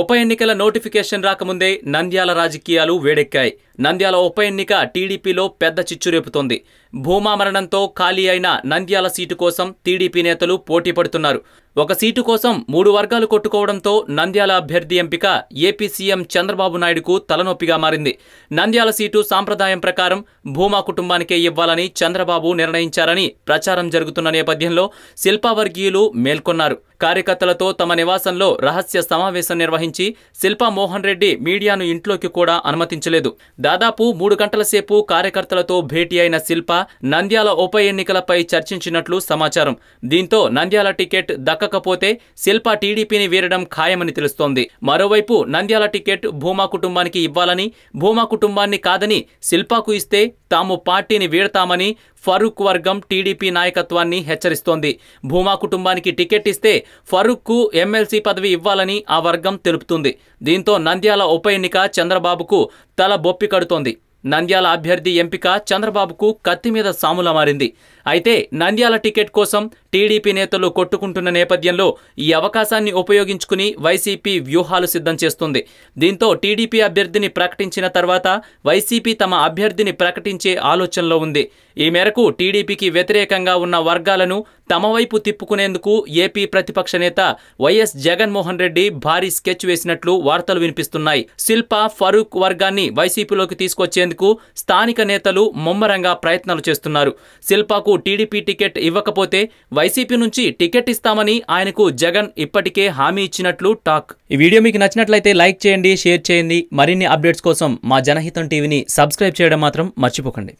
ఉప ఎన్నికల నోటిఫికేషన్ రాకముందే నంద్యాల రాజకీయాలు వేడెక్కాయి. నంద్యాల ఉప ఎన్నిక టీడీపీలో పెద్ద చిచ్చు రేపుతోంది. భూమా మరణంతో ఖాళీ అయిన నంద్యాల సీటు కోసం టీడీపీ నేతలు పోటీ పడుతున్నారు. ఒక సీటు కోసం మూడు వర్గాలు కొట్టుకోవడంతో నంద్యాల అభ్యర్థి ఎంపిక ఏపీ సీఎం చంద్రబాబు నాయుడుకు తలనొప్పిగా మారింది. నంద్యాల సీటు సాంప్రదాయం ప్రకారం భూమా కుటుంబానికే ఇవ్వాలని చంద్రబాబు నిర్ణయించారని ప్రచారం జరుగుతున్న నేపథ్యంలో శిల్పా వర్గీయులు మేల్కొన్నారు. కార్యకర్తలతో తమ నివాసంలో రహస్య సమావేశం నిర్వహించి శిల్పా మోహన్ రెడ్డి మీడియాను ఇంట్లోకి కూడా అనుమతించలేదు. దాదాపు మూడు గంటల సేపు కార్యకర్తలతో భేటీ అయిన శిల్ప నంద్యాల ఉప ఎన్నికలపై చర్చించినట్లు సమాచారం. దీంతో నంద్యాల టికెట్ దక్కకపోతే శిల్ప టీడీపీని వీరడం ఖాయమని తెలుస్తోంది. మరోవైపు నంద్యాల టికెట్ భూమా కుటుంబానికి ఇవ్వాలని భూమా కుటుంబాన్ని కాదని శిల్పాకు ఇస్తే తాము పార్టీని వీడతామని ఫరూక్ వర్గం టీడీపీ నాయకత్వాన్ని హెచ్చరిస్తోంది. భూమా కుటుంబానికి టికెట్ ఇస్తే ఫరూక్కు ఎమ్మెల్సీ పదవి ఇవ్వాలని ఆ వర్గం తెలుపుతుంది. దీంతో నంద్యాల ఉప ఎన్నిక చంద్రబాబుకు తల బొప్పి కడుతోంది. నంద్యాల అభ్యర్థి ఎంపిక చంద్రబాబుకు కత్తి మీద సాములా మారింది. అయితే నంద్యాల టికెట్ కోసం టీడీపీ నేతలు కొట్టుకుంటున్న నేపథ్యంలో ఈ అవకాశాన్ని ఉపయోగించుకుని వైసీపీ వ్యూహాలు సిద్ధం చేస్తుంది. దీంతో టీడీపీ అభ్యర్థిని ప్రకటించిన తర్వాత వైసీపీ తమ అభ్యర్థిని ప్రకటించే ఆలోచనలో ఉంది. ఈ మేరకు టీడీపీకి వ్యతిరేకంగా ఉన్న వర్గాలను తమ వైపు తిప్పుకునేందుకు ఏపీ ప్రతిపక్ష నేత వైఎస్ జగన్మోహన్ రెడ్డి భారీ స్కెచ్ వేసినట్లు వార్తలు వినిపిస్తున్నాయి. శిల్ప ఫరూక్ వర్గాన్ని వైసీపీలోకి తీసుకొచ్చేందుకు స్థానిక నేతలు ముమ్మరంగా ప్రయత్నాలు చేస్తున్నారు. శిల్పాకు టీడీపీ టికెట్ ఇవ్వకపోతే వైసీపీ నుంచి టికెట్ ఇస్తామని ఆయనకు జగన్ ఇప్పటికే హామీ ఇచ్చినట్లు టాక్. ఈ వీడియో మీకు నచ్చినట్లయితే లైక్ చేయండి షేర్ చేయండి. మరిన్ని అప్డేట్స్ కోసం మా జనహితం టీవీని సబ్స్క్రైబ్ చేయడం మాత్రం మర్చిపోకండి.